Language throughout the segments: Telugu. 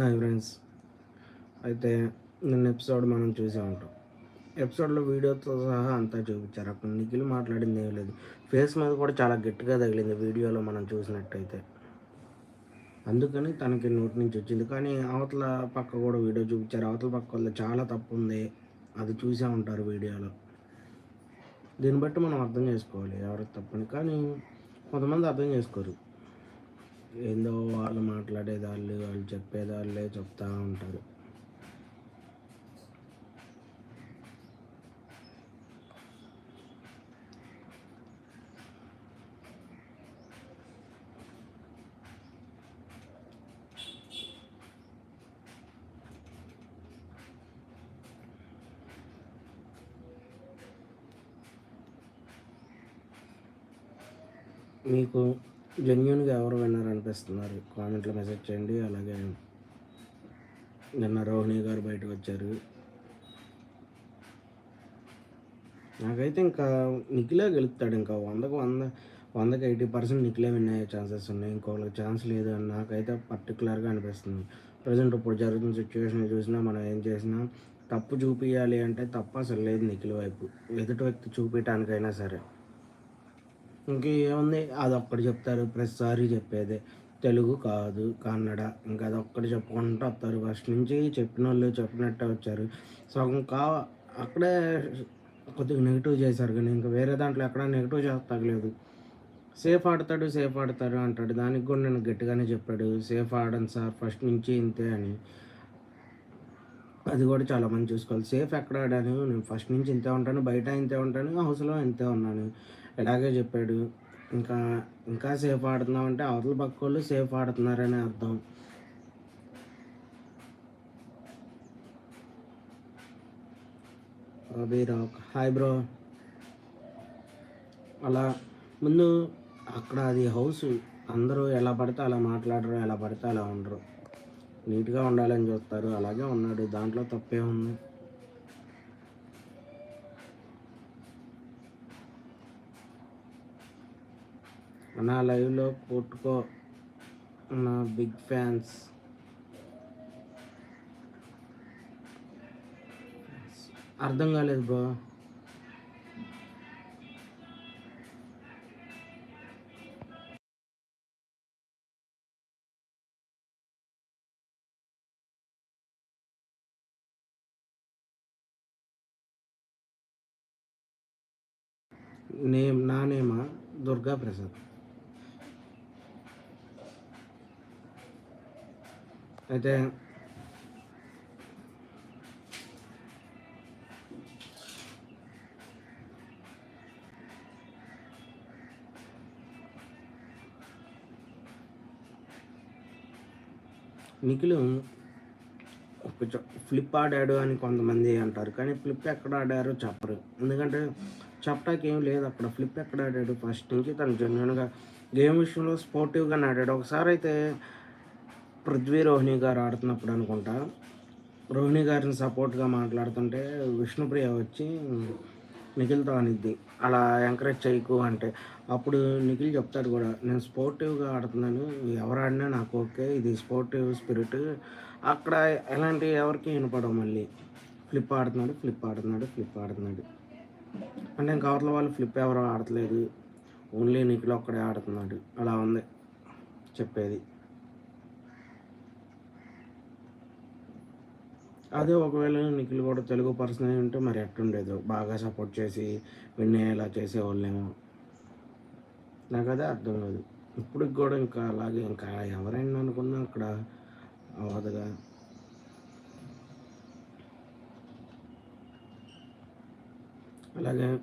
Hi friends. అయితే నిన్న ఎపిసోడ్ మనం చూసే ఉంటాం. ఎపిసోడ్లో వీడియోతో సహా అంతా చూపించారు. అక్కడ నిఖిల్ మాట్లాడింది ఏం లేదు. ఫేస్ మీద కూడా చాలా గట్టిగా తగిలింది వీడియోలో మనం చూసినట్టయితే. అందుకని తనకి నోటి నుంచి వచ్చింది. కానీ అవతల పక్క కూడా వీడియో చూపించారు. అవతల పక్క వల్ల చాలా తప్పు ఉంది. అది చూసే ఉంటారు వీడియోలో. దీన్ని బట్టి మనం అర్థం చేసుకోవాలి. ఎవరికి తప్పని. కానీ కొంతమంది అర్థం చేసుకోరు. ఏందో వాళ్ళు మాట్లాడేదాళ్ళు వాళ్ళు చెప్పేదాళ్ళే చెప్తా ఉంటారు. మీకు జెన్యున్గా ఎవరు విన్నారు అనిపిస్తున్నారు కామెంట్లో మెసేజ్ చేయండి. అలాగే నిన్న రోహిణి గారు బయటకు వచ్చారు. నాకైతే ఇంకా నిఖిలే గెలుస్తాడు. ఇంకా వందకు వంద వందకి ఎయిటీ పర్సెంట్ నిఖిలే విన్ అయ్యే ఛాన్సెస్ ఉన్నాయి. ఇంకొకరికి ఛాన్స్ లేదు అని నాకైతే పర్టికులర్గా అనిపిస్తుంది. ప్రజెంట్ ఇప్పుడు జరుగుతున్న సిచ్యువేషన్ చూసినా మనం ఏం చేసినా తప్పు చూపించాలి అంటే తప్పు అసలు లేదు నిఖిల్ వైపు. ఎదుటి వ్యక్తి చూపించడానికైనా సరే. ఇంకేముంది? అదొక్కటి చెప్తారు. ప్రతిసారి చెప్పేదే. తెలుగు కాదు కన్నడ. ఇంకా అదొక్కటి చెప్పుకుంటూ వస్తారు. ఫస్ట్ నుంచి చెప్పిన వాళ్ళు చెప్పినట్టే వచ్చారు. సగం కా అక్కడే కొద్దిగా నెగిటివ్ చేశారు కానీ ఇంకా వేరే దాంట్లో ఎక్కడ నెగిటివ్ తగ్గలేదు సేఫ్ ఆడతాడు సేఫ్ ఆడతాడు అంటాడు. దానికి కూడా నేను గట్టిగానే చెప్పాడు. సేఫ్ ఆడను సార్ ఫస్ట్ నుంచి ఇంతే అని. అది కూడా చాలా మంది చూసుకోవాలి. సేఫ్ ఎక్కడ ఆడాను? నేను ఫస్ట్ నుంచి ఇంతే ఉంటాను బయట ఇంతే ఉంటాను హౌస్లో ఇంతే ఉన్నాను. ఇలాగే చెప్పాడు. ఇంకా ఇంకా సేఫ్ ఆడుతున్నామంటే అవతల పక్క వాళ్ళు సేఫ్ ఆడుతున్నారని అర్థం. రాక్. Hi bro. అలా ముందు అక్కడ అది హౌస్ అందరూ ఎలా పడితే అలా మాట్లాడరు ఎలా పడితే అలా ఉండరు. నీట్గా ఉండాలని చూస్తారు అలాగే ఉన్నాడు. దాంట్లో తప్పే ఉంది. నా లైవ్లో కొట్టుకో నా బిగ్ ఫ్యాన్స్. అర్థం కాలేదు బ్రో. నేమ్ నా నేమా? దుర్గా ప్రసాద్ అయితే నిఖిల్ కొంచెం ఫ్లిప్ ఆడాడు అని కొంతమంది అంటారు కానీ ఫ్లిప్ ఎక్కడ ఆడారో చెప్పరు. ఎందుకంటే చెప్పడానికి ఏం లేదు అక్కడ ఫ్లిప్ ఎక్కడ ఆడాడు? ఫస్ట్ నుంచి తను జెన్యున్గా గేమ్ విషయంలో స్పోర్టివ్గా ఆడాడు. ఒకసారి అయితే పృథ్వీ రోహిణి గారు ఆడుతున్నప్పుడు అనుకుంటా. రోహిణి గారిని సపోర్ట్గా మాట్లాడుతుంటే విష్ణుప్రియ వచ్చి నిఖిల్తో అనిద్ది. అలా ఎంకరేజ్ చేయకు అంటే. అప్పుడు నిఖిల్ చెప్తాడు కూడా నేను స్పోర్టివ్గా ఆడుతున్నాను. ఎవరు ఆడినా నాకు ఓకే. ఇది స్పోర్టివ్ స్పిరిట్. అక్కడ ఎలాంటి ఎవరికి వినపడవు మళ్ళీ. ఫ్లిప్ ఆడుతున్నాడు ఫ్లిప్ ఆడుతున్నాడు ఫ్లిప్ ఆడుతున్నాడు. అంటే ఇంకా అవతల వాళ్ళు ఫ్లిప్ ఎవరు ఆడట్లేదు. ఓన్లీ నిఖిల్ ఒక్కడే ఆడుతున్నాడు. అలా ఉంది చెప్పేది. అదే ఒకవేళ నిఖిల్ కూడా తెలుగు పర్సన్ అయి ఉంటే మరి ఎట్టుండేదో బాగా సపోర్ట్ చేసి విన్ అయ్యేలా చేసేవాళ్ళేమో. నాకు అదే అర్థం కాదు. ఇప్పటికి కూడా ఇంకా అలాగే ఇంకా ఎవరైనా అనుకున్నా అక్కడ అవ్వదుగా. అలాగే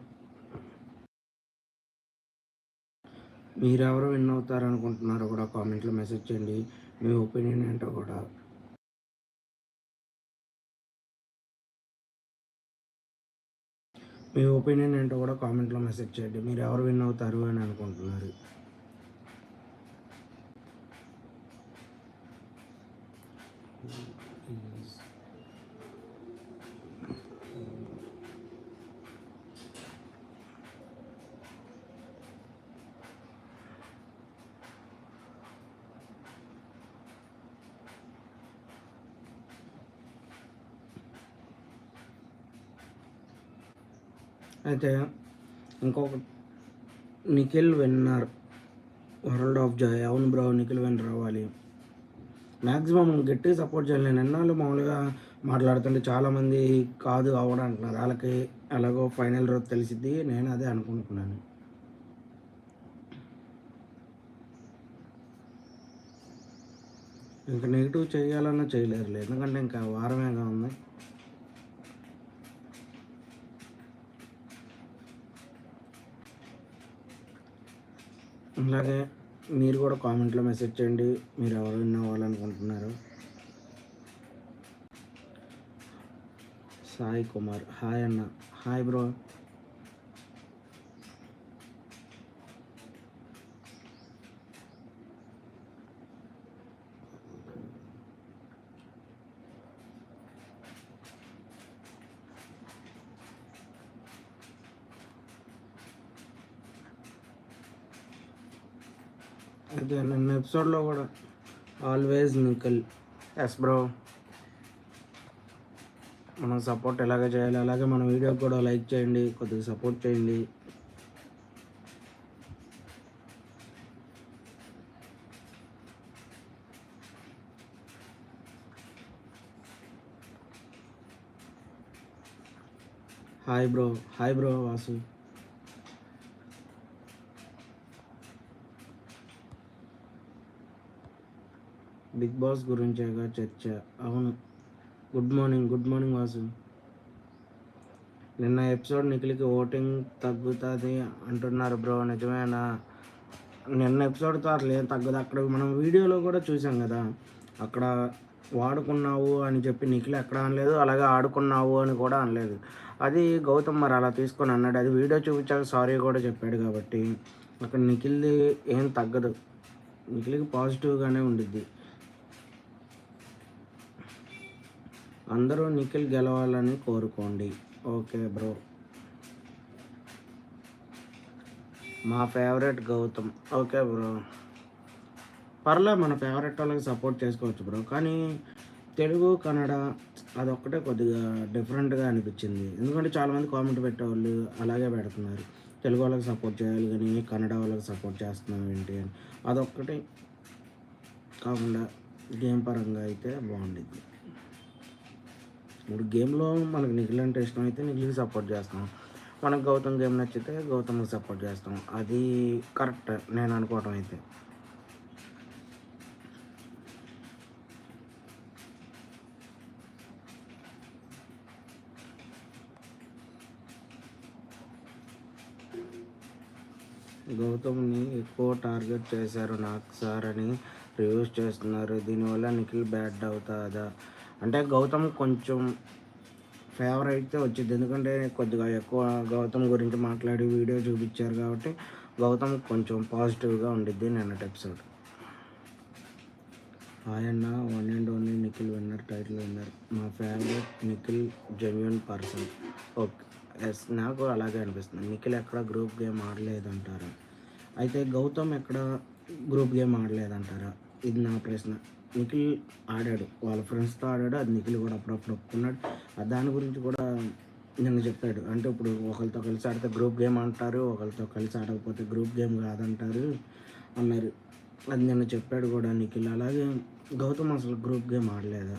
మీరెవరు విన్ అవుతారనుకుంటున్నారో కూడా కామెంట్లో మెసేజ్ చేయండి. మీ ఒపీనియన్ ఏంటో కూడా. మీ ఒపీనియన్ ఏంటో కూడా కామెంట్లో మెసేజ్ చేయండి. మీరు ఎవరు విన్ అవుతారు అని అనుకుంటున్నారు. అయితే ఇంకొక Nikhil winner world of joy అవును బ్రో నిఖిల్ విన్నర్ అవ్వాలి మ్యాక్సిమం గట్టి సపోర్ట్ చేయాలి. నేను ఎన్నాళ్ళు మామూలుగా మాట్లాడుతుంటే చాలామంది కాదు అవ్వడం అంటున్నారు. వాళ్ళకి ఎలాగో ఫైనల్ రోజు తెలిసిద్ది. నేను అదే అనుకుంటున్నాను. ఇంకా నెగిటివ్ చేయాలన్నా చేయలేరులే. ఎందుకంటే ఇంకా వారమేగా ఉంది. అలాగే మీరు కూడా కామెంట్లో మెసేజ్ చేయండి. మీరు ఎవరు విన్ అవ్వాలనుకుంటున్నారు? సాయి కుమార్. హాయ్ అన్న. Hi bro. అయితే నిన్న ఎపిసోడ్లో కూడా ఆల్వేజ్ నికల్ ఎస్ బ్రో మనం సపోర్ట్ ఎలాగ చేయాలి అలాగే మన వీడియో కూడా లైక్ చేయండి కొద్దిగా సపోర్ట్ చేయండి. Hi bro hi bro Vasu Bigg Boss గురించేగా చర్చ. అవును. Good morning good morning Vasu. నిన్న ఎపిసోడ్ నిఖిల్కి ఓటింగ్ తగ్గుతుంది అంటున్నారు బ్రో. నిజమేనా? నిన్న ఎపిసోడ్తో అట్లా ఏం తగ్గదు. అక్కడ మనం వీడియోలో కూడా చూసాం కదా. అక్కడ వాడుకున్నావు అని చెప్పి నిఖిల్ ఎక్కడ అనలేదు అలాగే ఆడుకున్నావు అని కూడా అనలేదు. అది గౌతమ్ మరి అలా తీసుకొని అన్నాడు. అది వీడియో చూపించాక సారీ కూడా చెప్పాడు కాబట్టి. అక్కడ నిఖిల్ది ఏం తగ్గదు. నిఖిల్కి పాజిటివ్గానే ఉండిద్ది. అందరూ నిఖిల్ గెలవాలని కోరుకోండి. Okay bro. మా ఫేవరెట్ గౌతమ్. Okay bro. పర్లే మన ఫేవరెట్ వాళ్ళకి సపోర్ట్ చేసుకోవచ్చు బ్రో. కానీ తెలుగు కన్నడ అదొక్కటే కొద్దిగా డిఫరెంట్గా అనిపించింది. ఎందుకంటే చాలామంది కామెంట్ పెట్టేవాళ్ళు అలాగే పెడుతున్నారు. తెలుగు వాళ్ళకి సపోర్ట్ చేయాలి కానీ కన్నడ వాళ్ళకి సపోర్ట్ చేస్తున్నాం ఏంటి అని. అదొక్కటే కాకుండా గేమ్ పరంగా అయితే బాగుండిద్ది. ఇప్పుడు గేమ్లో మనకి నిఖిల్ అంటే ఇష్టం అయితే నిఖిల్కి సపోర్ట్ చేస్తాం. మనకు గౌతమ్ గేమ్ నచ్చితే గౌతమ్కి సపోర్ట్ చేస్తాం. అది కరెక్ట్ నేను అనుకోవటం అయితే. గౌతమ్ని ఎక్కువ టార్గెట్ చేశారు నాకు సార్ అని రివ్యూస్ చేస్తున్నారు. దీనివల్ల నిఖిల్ బ్యాడ్ అవుతుందా? అంటే గౌతమ్ కొంచెం ఫేవర్ అయితే వచ్చింది. ఎందుకంటే కొద్దిగా ఎక్కువ గౌతమ్ గురించి మాట్లాడి వీడియో చూపించారు కాబట్టి గౌతమ్ కొంచెం పాజిటివ్గా ఉండిద్ది నిన్నటి ఎపిసోడ్. హాయ్ అన్న one and only Nikhil winner title winner. మా favourite Nikhil genuine person. Okay yes నాకు అలాగే అనిపిస్తుంది. నిఖిల్ ఎక్కడ గ్రూప్ గేమ్ ఆడలేదంటారా? అయితే గౌతమ్ ఎక్కడ గ్రూప్ గేమ్ ఆడలేదంటారా? ఇది నా ప్రశ్న. నిఖిల్ ఆడాడు. వాళ్ళ ఫ్రెండ్స్తో ఆడాడు. అది నిఖిల్ కూడా అప్పుడప్పుడు ఒప్పుకున్నాడు. దాని గురించి కూడా నిన్న చెప్పాడు. అంటే ఇప్పుడు ఒకరితో కలిసి ఆడితే గ్రూప్ గేమ్ అంటారు ఒకరితో కలిసి ఆడకపోతే గ్రూప్ గేమ్ కాదంటారు అన్నారు. అది నిన్న చెప్పాడు కూడా నిఖిల్. అలాగే గౌతమ్ అసలు గ్రూప్ గేమ్ ఆడలేదా?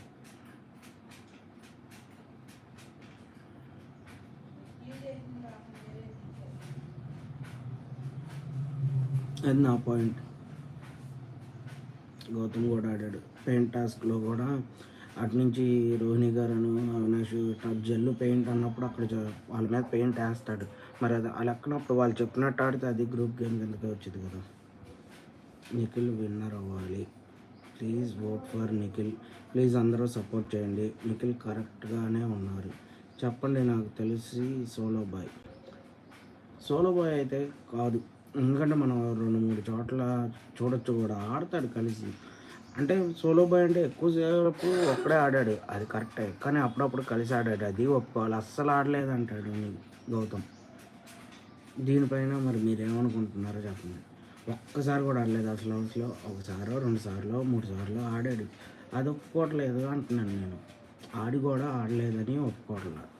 అది నా పాయింట్. గౌతమ్ కూడా ఆడాడు. పెయింట్ టాస్క్లో కూడా అటు నుంచి రోహిణి గారు అవినాష్ జల్లు పెయింట్ అన్నప్పుడు అక్కడ వాళ్ళ మీద పెయింట్ వేస్తాడు. మరి అది అలా ఎక్కనప్పుడు వాళ్ళు చెప్పినట్టు ఆడితే అది గ్రూప్ గేమ్ కిందకే వచ్చింది కదా. నిఖిల్ విన్నర్ అవ్వాలి. Please vote for Nikhil. Please అందరూ సపోర్ట్ చేయండి. నిఖిల్ కరెక్ట్గానే ఉన్నారు. చెప్పండి నాకు తెలిసి సోలో బాయ్. సోలో బాయ్ అయితే కాదు. ఎందుకంటే మనం రెండు మూడు చోట్ల చూడొచ్చు కూడా ఆడతాడు కలిసి. అంటే సోలో బాయ్ అంటే ఎక్కువసేపు ఒక్కడే ఆడాడు. అది కరెక్టే. కానీ అప్పుడప్పుడు కలిసి ఆడాడు. అది ఒప్పుకోవాలి అస్సలు ఆడలేదు అంటాడు గౌతమ్. దీనిపైన మరి మీరేమనుకుంటున్నారో చెప్పండి. ఒక్కసారి కూడా ఆడలేదు అసలు అసలు ఒకసారో రెండు సార్లు మూడు సార్లు ఆడాడు. అది ఒప్పుకోవట్లేదు అంటున్నాను నేను. ఆడి కూడా ఆడలేదని ఒప్పుకోవట్లేదు.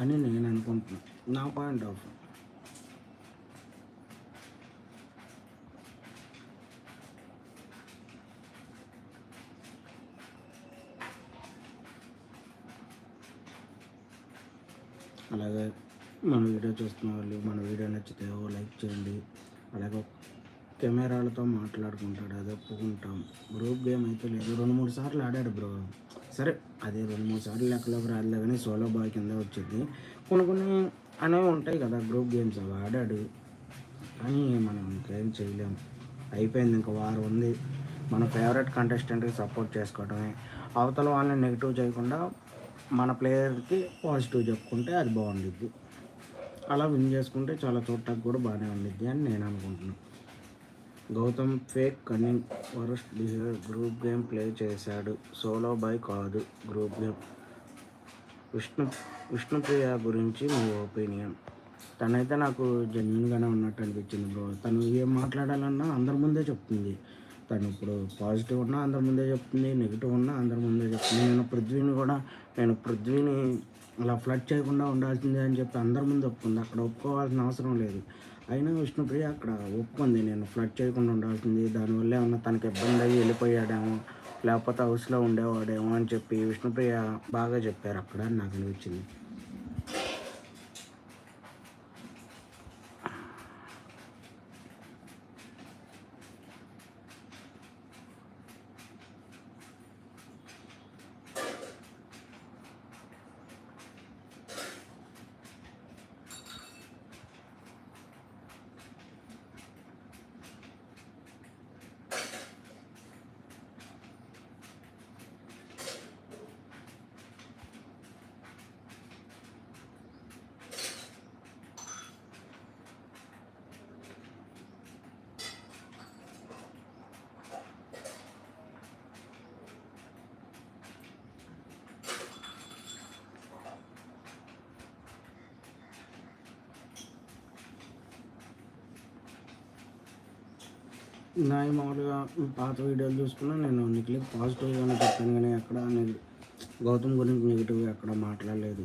అని నేను అనుకుంటున్నాను నా పాయింట్ ఆఫ్ అలాగే మన వీడియో చూస్తున్న వాళ్ళు మన వీడియో నచ్చితే ఓ లైక్ చేయండి. అలాగే కెమెరాలతో మాట్లాడుకుంటాడు అది ఒప్పుకుంటాం గ్రూప్ గేమ్ అయితే లేదు. రెండు మూడు సార్లు ఆడాడు బ్రో. సరే అదే రెండు మూడు సార్లు లెక్కలోకి రాదులే కానీ సోలో బాయ్ కింద వచ్చింది. కొన్ని కొన్ని అనేవి ఉంటాయి కదా గ్రూప్ గేమ్స్ అవి ఆడాడు. కానీ మనం ఇంకేం చేయలేము అయిపోయింది ఇంకా వారం ఉంది. మన ఫేవరెట్ కంటెస్టెంట్కి సపోర్ట్ చేసుకోవడమే అవతల వాళ్ళని నెగిటివ్ చేయకుండా మన ప్లేయర్కి పాజిటివ్ చెప్పుకుంటే అది బాగుండిద్ది. అలా విన్ చేసుకుంటే చాలా చూడటానికి కూడా బాగానే ఉండిద్ది అని నేను అనుకుంటున్నాను Gautam fake cunning worst behaviour group game play చేశాడు. సోలో బై కాదు గ్రూప్ గేమ్. విష్ణు విష్ణుప్రియ గురించి మీ ఒపీనియన్? తనైతే నాకు జెన్యున్గానే ఉన్నట్టు అనిపించింది బ్రో. తను ఏం మాట్లాడాలన్నా అందరి ముందే చెప్తుంది. తను ఇప్పుడు పాజిటివ్ ఉన్నా అందరి ముందే చెప్తుంది నెగిటివ్ ఉన్నా అందరి ముందే చెప్తుంది. నేను పృథ్వీని కూడా నేను పృథ్వీని అలా ఫ్లడ్ చేయకుండా ఉండాల్సిందే అని చెప్పి అందరి ముందు ఒప్పుకుంది. అక్కడ ఒప్పుకోవాల్సిన అవసరం లేదు. అయినా విష్ణుప్రియ అక్కడ ఒప్పుకుంది నేను ఫ్లడ్ చేయకుండా ఉండాల్సింది దానివల్ల ఏమన్నా తనకి ఇబ్బంది అయ్యి వెళ్ళిపోయాడేమో లేకపోతే హౌస్లో ఉండేవాడేమో అని చెప్పి విష్ణుప్రియ బాగా చెప్పారు అక్కడ అని నాకు అనిపించింది. నా మామూలుగా పాత వీడియోలు చూసుకున్నా నేను నిఖిల్ పాజిటివ్గానే చెప్పాను కానీ అక్కడ నేను గౌతమ్ గురించి నెగిటివ్గా ఎక్కడ మాట్లాడలేదు.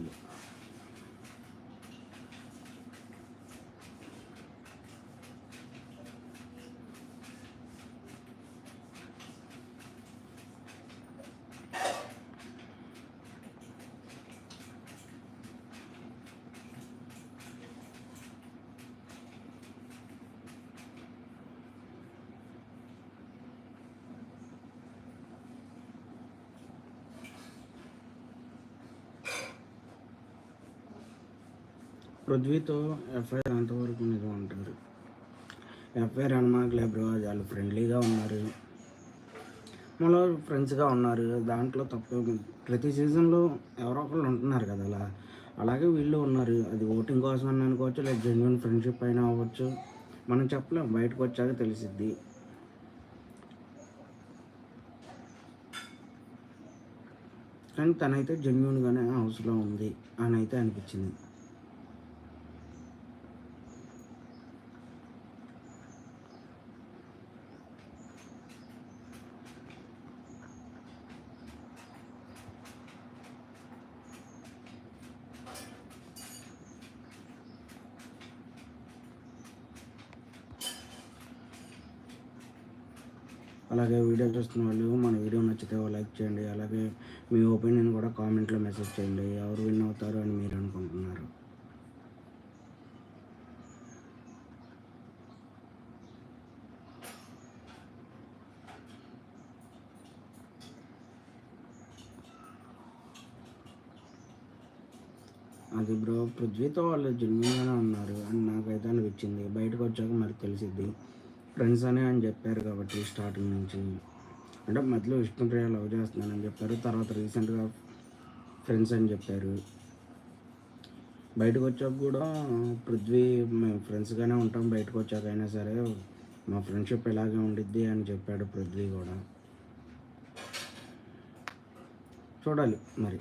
పృథ్వీతో ఎఫ్ఐఆర్ అంతవరకు నిజం అంటారు. ఎఫ్ఐఆర్ అనమాకలే బ్రో వాళ్ళు ఫ్రెండ్లీగా ఉన్నారు. మనలో ఫ్రెండ్స్గా ఉన్నారు. దాంట్లో తప్ప ప్రతి సీజన్లో ఎవరో ఒకళ్ళు ఉంటున్నారు కదా అలా. అలాగే వీళ్ళు ఉన్నారు. అది ఓటింగ్ కోసం అని అనుకోవచ్చు లేదా జెన్యున్ ఫ్రెండ్షిప్ అయినా అవ్వచ్చు. మనం చెప్పలేం. బయటకు వచ్చాక తెలిసిద్ది. కానీ తనైతే జెన్యున్గానే హౌస్లో ఉంది అని అయితే అనిపించింది. అలాగే వీడియో చూస్తున్న వాళ్ళు మన వీడియో నచ్చితే లైక్ చేయండి. అలాగే మీ ఒపీనియన్ కూడా కామెంట్లో మెసేజ్ చేయండి. ఎవరు విన్ అవుతారు అని మీరు అనుకుంటున్నారు. అది బ్రో పృథ్వీతో వాళ్ళు జెన్యున్గానే ఉన్నారు అని నాకైతే అనిపించింది. బయటకు వచ్చాక మరి తెలిసిద్ది. ఫ్రెండ్స్ అనే అని చెప్పారు కాబట్టి స్టార్టింగ్ నుంచి. అంటే మధ్యలో విష్ణుప్రియ లవ్ చేస్తున్నానని చెప్పారు. తర్వాత రీసెంట్గా ఫ్రెండ్స్ అని చెప్పారు. బయటకు వచ్చాక కూడా పృథ్వీ మేము ఫ్రెండ్స్గానే ఉంటాం. బయటకు వచ్చాక అయినా సరే మా ఫ్రెండ్షిప్ ఇలాగే ఉండిద్ది అని చెప్పాడు పృథ్వీ కూడా. చూడాలి మరి.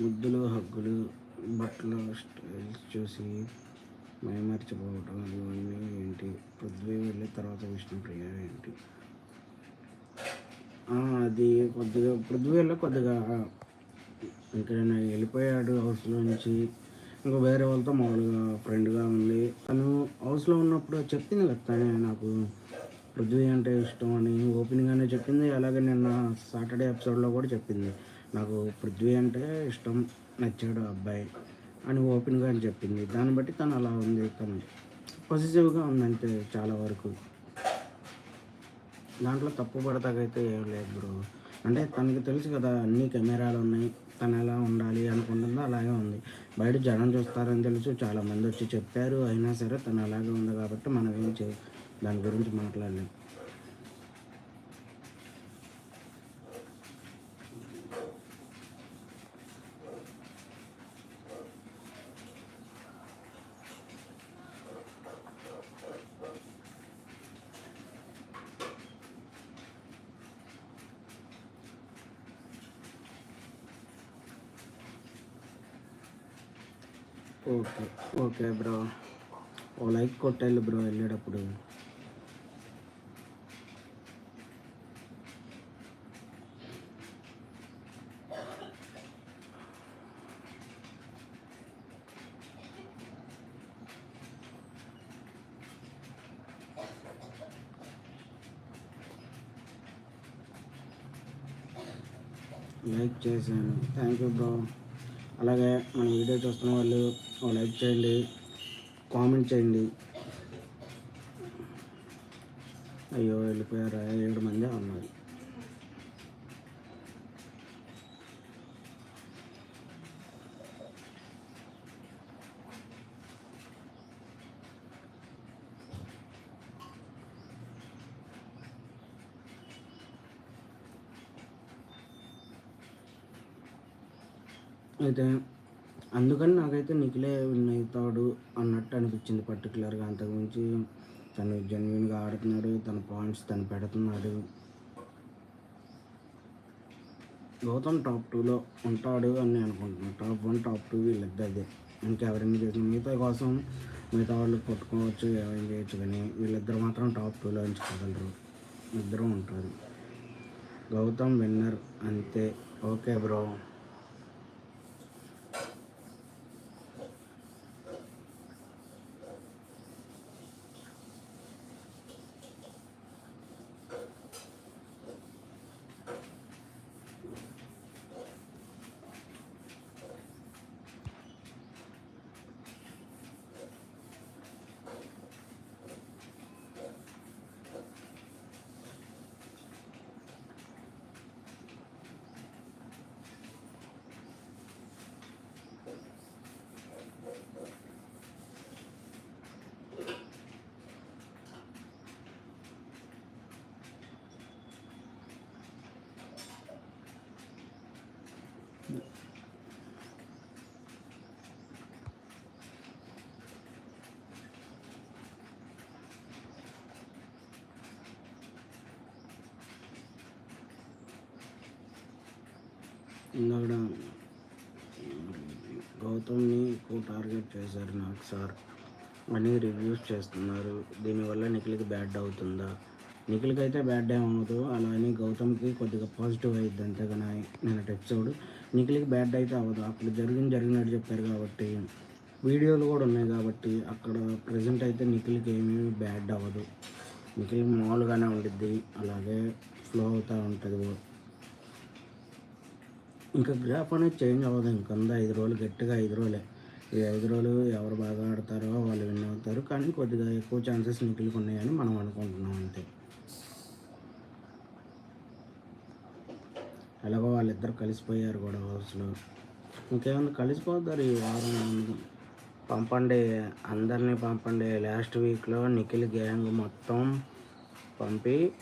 ముద్దులు హగ్గులు బట్టలు స్టైల్స్ చూసి మైమర్చిపోవటం ఇవన్నీ ఏంటి? పృథ్వీ వెళ్ళిన తర్వాత విష్ణుప్రియ ఏంటి? అది కొద్దిగా పృథ్వీ వెళ్ళి కొద్దిగా ఇంకా వెళ్ళిపోయాడు హౌస్లో నుంచి. ఇంకా వేరే వాళ్ళతో మామూలుగా ఫ్రెండ్గా ఉంది తను హౌస్లో ఉన్నప్పుడు చెప్పింది కదా తనే నాకు పృథ్వీ అంటే ఇష్టం అని ఓపెనింగ్గానే చెప్పింది. అలాగే నిన్న సాటర్డే ఎపిసోడ్లో కూడా చెప్పింది. నాకు పృథ్వీ అంటే ఇష్టం నచ్చాడు ఆ అబ్బాయి అని ఓపెన్గా అని చెప్పింది. దాన్ని బట్టి తను అలా ఉంది. తను పాజిటివ్గా ఉందంటే చాలా వరకు. దాంట్లో తప్పు పడతాకైతే ఏం లేదు బ్రో. అంటే తనకి తెలుసు కదా అన్ని కెమెరాలు ఉన్నాయి. తను ఎలా ఉండాలి అనుకుంటుందో అలాగే ఉంది. బయట జనం చూస్తారని తెలుసు. చాలామంది వచ్చి చెప్పారు. అయినా సరే తను అలాగే ఉంది కాబట్టి మనం ఏం చే దాని గురించి మాట్లాడలేము ఓకే బ్రో. ఓ లైక్ కొట్టేళ్ళు బ్రో వెళ్ళేటప్పుడు. లైక్ చేశాను. Thank you bro. అలాగే మన వీడియో చూస్తున్న వాళ్ళు ఓ లైక్ చేయండి కామెంట్ చేయండి. అయ్యో వెళ్ళిపోయారా? ఏడు మంది ఉన్నారు అయితే అందుకని నాకైతే నిఖిలే విన్ అవుతాడు అన్నట్టు అనిపించింది పర్టికులర్గా అంతకుమించి తను జెన్యున్గా ఆడుతున్నాడు తన పాయింట్స్ తను పెడుతున్నాడు. గౌతమ్ టాప్ టూలో ఉంటాడు అని నేను అనుకుంటున్నాను టాప్ వన్ టాప్ టూ వీళ్ళిద్దరిదే ఇంకెవరైనా చేసిన మిగతా కోసం మిగతా వాళ్ళు కొట్టుకోవచ్చు ఏమైనా చేయొచ్చు కానీ వీళ్ళిద్దరు మాత్రం టాప్ టూలో ఎంచుకోగలరు ఇద్దరు ఉంటారు. గౌతమ్ విన్నర్ అంతే. ఓకే బ్రో ఇందాక గౌతమ్ని ఎక్కువ టార్గెట్ చేశారు నాకు సార్. అని రివ్యూస్ చేస్తున్నారు. దీనివల్ల నిఖిల్కి బ్యాడ్ అవుతుందా? నిఖిల్కి అయితే బ్యాడ్ ఏం అవ్వదు. అలా అని గౌతమ్కి కొద్దిగా పాజిటివ్ అయ్యిద్ది అంతేగాని నేను ఎపిసోడ్. నిఖిల్కి బ్యాడ్ అయితే అవ్వదు. అక్కడ జరిగింది జరిగినట్టు చెప్పారు కాబట్టి వీడియోలు కూడా ఉన్నాయి కాబట్టి అక్కడ ప్రజెంట్ అయితే నిఖిల్కి ఏమీ బ్యాడ్ అవ్వదు. నిఖిల్ మామూలుగానే ఉండిద్ది. అలాగే ఫ్లో అవుతూ ఉంటుంది. ఇంకా గ్రాఫ్ అనేది చేంజ్ అవ్వదు. ఇంకొంద ఐదు రోజులు గట్టిగా ఐదు రోజులే. ఈ ఐదు రోజులు ఎవరు బాగా ఆడతారో వాళ్ళు విన్ అవుతారు. కానీ కొద్దిగా ఎక్కువ ఛాన్సెస్ నిఖిల్కి ఉన్నాయని మనం అనుకుంటున్నాం అంతే. ఎలాగో వాళ్ళిద్దరు కలిసిపోయారు కూడా హౌస్లో. ఇంకేముంది? కలిసిపోతారు ఈ వారం పంపండి. అందరినీ పంపండి. లాస్ట్ వీక్లో నిఖిల్ గ్యాంగ్ మొత్తం పంపి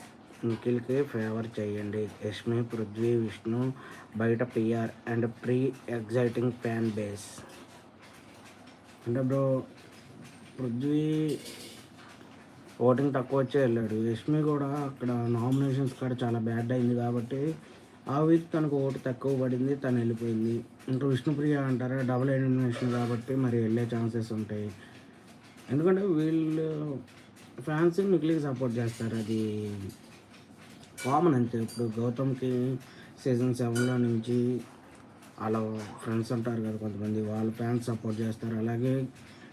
నిఖిల్కి ఫేవర్ చేయండి. యష్మి పృథ్వీ విష్ణు బయట PR and pre exciting fan base అంటే బ్రో పృథ్వీ ఓటింగ్ తక్కువ వచ్చే వెళ్ళాడు. యష్మి కూడా అక్కడ నామినేషన్స్ కూడా చాలా బ్యాడ్ అయింది కాబట్టి ఆ వీక్ తనకు ఓటు తక్కువ పడింది తను వెళ్ళిపోయింది. ఇంకా విష్ణుప్రియ అంటారా డబుల్ ఎలిమినేషన్ కాబట్టి మరి వెళ్ళే ఛాన్సెస్ ఉంటాయి. ఎందుకంటే వీళ్ళు ఫ్యాన్స్ మిగిలికి సపోర్ట్ చేస్తారు. అది కామన్ అంతే ఇప్పుడు గౌతమ్కి సీజన్ సెవెన్లో నుంచి అలా ఫ్రెండ్స్ ఉంటారు కదా కొంతమంది వాళ్ళ ఫ్యాన్స్ సపోర్ట్ చేస్తారు. అలాగే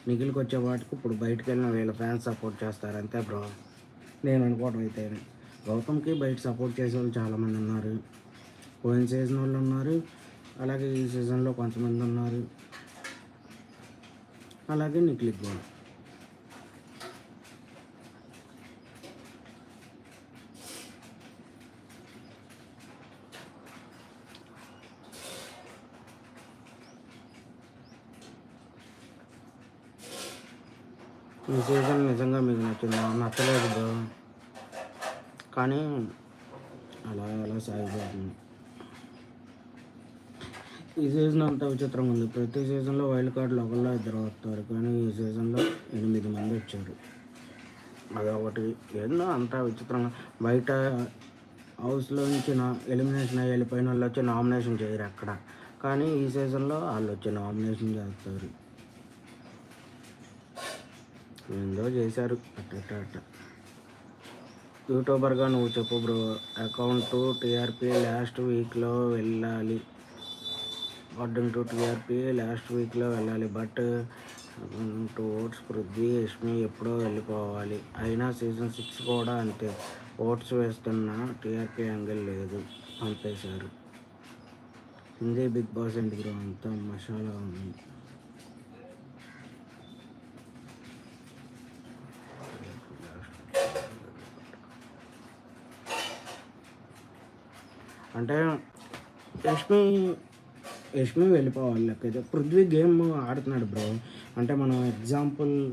నిఖిల్కి వచ్చే వాటికి ఇప్పుడు బయటకు వెళ్ళిన వీళ్ళ ఫ్యాన్స్ సపోర్ట్ చేస్తారు. అంతే బ్రో. నేను అనుకోవడం అయితే గౌతమ్కి బయట సపోర్ట్ చేసే వాళ్ళు చాలామంది ఉన్నారు. పోయిన సీజన్ వాళ్ళు ఉన్నారు. అలాగే ఈ సీజన్లో కొంతమంది ఉన్నారు. అలాగే నిఖిల్కి కూడా ఈ సీజన్ నిజంగా మీకు నచ్చిందా? నచ్చలేదు బ్రో. కానీ అలా అలా సాగిపోతుంది ఈ సీజన్ అంతా విచిత్రంగా ఉంది. ప్రతి సీజన్లో వైల్డ్ కార్డులు ఒకళ్ళు ఇద్దరు వస్తారు. కానీ ఈ సీజన్లో ఎనిమిది మంది వచ్చారు. అదొకటి. ఏందో అంతా విచిత్రంగా. బయట హౌస్లో నుంచి నా ఎలిమినేషన్ అయ్యి వెళ్ళిపోయిన వాళ్ళు వచ్చి నామినేషన్ చేయరు అక్కడ. కానీ ఈ సీజన్లో వాళ్ళు వచ్చి నామినేషన్ చేస్తారు. ఏందో చేశారు. అట్ట అట్ట యూట్యూబర్గా నువ్వు చెప్పు బ్రో. అకౌంట్ టీఆర్పీ లాస్ట్ వీక్లో వెళ్ళాలి. అకార్డింగ్ టు టీఆర్పీ లాస్ట్ వీక్లో వెళ్ళాలి. But two votes Prithvi Yashmi ఎప్పుడో వెళ్ళిపోవాలి. అయినా సీజన్ సిక్స్ కూడా అంతే. ఓట్స్ వేస్తున్నా టీఆర్పీ యాంగిల్ లేదు. పంపేశారు. హిందీ బిగ్ బాస్ ఎందుకు బ్రో అంతా మసాలా ఉంది. అంటే యష్మి యష్మి వెళ్ళిపోవాలి. లెక్కైతే పృథ్వీ గేమ్ ఆడుతున్నాడు బ్రో. అంటే మనం ఎగ్జాంపుల్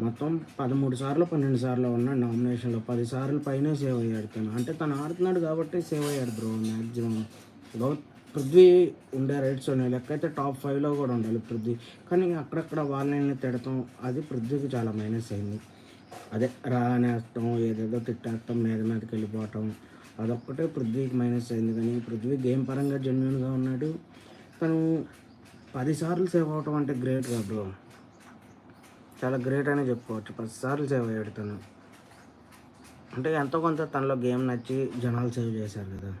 మొత్తం పదమూడు సార్లు పన్నెండు సార్లు ఉన్నాడు నామినేషన్లో పది సార్లు పైనే సేవ్ అయ్యాడు తను. అంటే తను ఆడుతున్నాడు కాబట్టి సేవ్ అయ్యాడు బ్రో మ్యాక్సిమం బ్రో పృథ్వీ ఉండే రైట్స్ ఉన్నాయి లెక్క అయితే టాప్ ఫైవ్లో కూడా ఉండాలి పృథ్వీ. కానీ అక్కడక్కడ వాళ్ళని తిడతాం అది పృథ్వీకి చాలా మైనస్ అయింది. అదే రానేస్తాం ఏదేదో తిట్టేస్తాం మీద మీదకి వెళ్ళిపోవటం. అదొక్కటే పృథ్వీకి మైనస్ అయింది కానీ పృథ్వీ గేమ్ పరంగా జెన్యున్గా ఉన్నాడు. తను పదిసార్లు సేవ్ అవటం అంటే గ్రేట్ రా బ్రో. చాలా గ్రేట్ అనే చెప్పుకోవచ్చు. పదిసార్లు సేవ్ అయ్యాడు తను. అంటే ఎంతో కొంత తనలో గేమ్ నచ్చి జనాలు సేవ్ చేశారు కదా.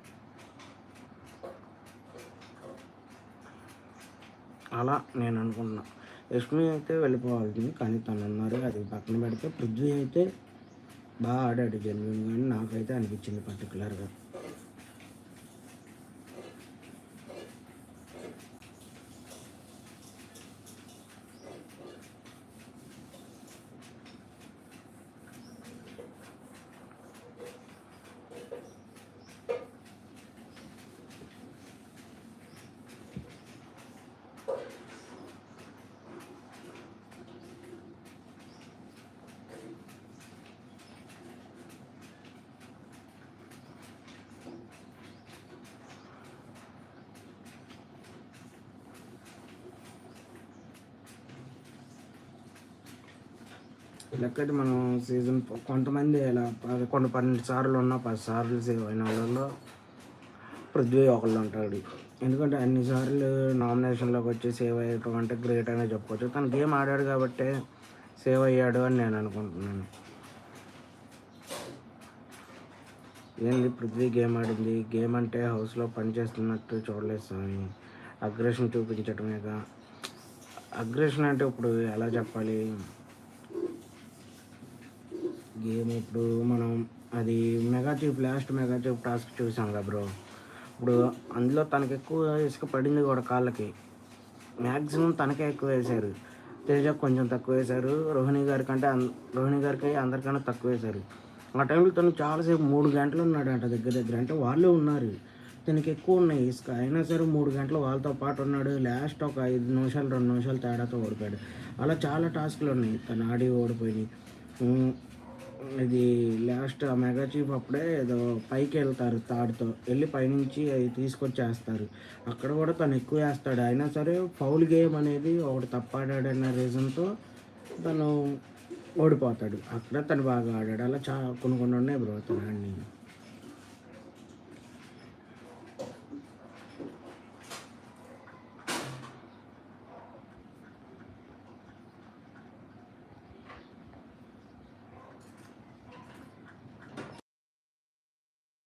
అలా నేను అనుకున్నా యష్మి అయితే వెళ్ళిపోవాల్సింది కానీ తను అన్నారు అది పక్కన పెడితే పృథ్వీ అయితే బాగా ఆడాడు జెన్యున్గా అని నాకైతే అనిపించింది పర్టికులర్గా లెక్కటి మనం సీజన్ కొంతమంది ఇలా పదకొండు పన్నెండు సార్లు ఉన్న పది సార్లు సేవ్ అయిన వాళ్ళలో పృథ్వీ ఒకళ్ళు ఉంటాడు. ఎందుకంటే అన్ని సార్లు నామినేషన్లోకి వచ్చి సేవ్ అయ్యటం అంటే గ్రేట్ అనే చెప్పుకోవచ్చు. తను గేమ్ ఆడాడు కాబట్టి సేవ్ అయ్యాడు అని నేను అనుకుంటున్నాను. ఏంది పృథ్వీ గేమ్ ఆడింది? గేమ్ అంటే హౌస్లో పనిచేస్తున్నట్టు చూడలేదు స్వామి. అగ్రెషన్ చూపించటమేగా. అగ్రెషన్ అంటే ఇప్పుడు ఎలా చెప్పాలి? గేమ్ ఇప్పుడు మనం అది mega last mega chief task చూసాం కదా బ్రో ఇప్పుడు అందులో తనకు ఎక్కువ ఇసుక పడింది కూడా కాళ్ళకి. మ్యాక్సిమం తనకే ఎక్కువ వేశారు. తేజ కొంచెం తక్కువ వేశారు. రోహిణి గారి కంటే రోహిణి గారికి అందరికన్నా తక్కువ వేశారు. ఆ టైంలో తను చాలాసేపు మూడు గంటలు ఉన్నాడంట దగ్గర దగ్గర. అంటే వాళ్ళు ఉన్నారు. తనకి ఎక్కువ ఉన్నాయి ఇసుక. అయినా సరే మూడు గంటలు వాళ్ళతో పాటు ఉన్నాడు. లాస్ట్ ఒక ఐదు నిమిషాలు రెండు నిమిషాలు తేడాతో ఓడిపోయాడు. అలా చాలా టాస్క్లు ఉన్నాయి. తను ఆడి ఓడిపోయినాయి ఇది లాస్ట్ ఆ మెగా చీఫ్ అప్పుడే ఏదో పైకి వెళ్తారు తాడుతో. వెళ్ళి పైనుంచి అవి తీసుకొచ్చేస్తారు. అక్కడ కూడా తను ఎక్కువ వేస్తాడు. అయినా సరే ఫౌల్ గేమ్ అనేది ఒకటి తప్పాడాడన్న రీజన్తో తను ఓడిపోతాడు. అక్కడ తను బాగా ఆడాడు. అలా చా కొన్ని కొన్ని ఉన్నాయి బ్రో తను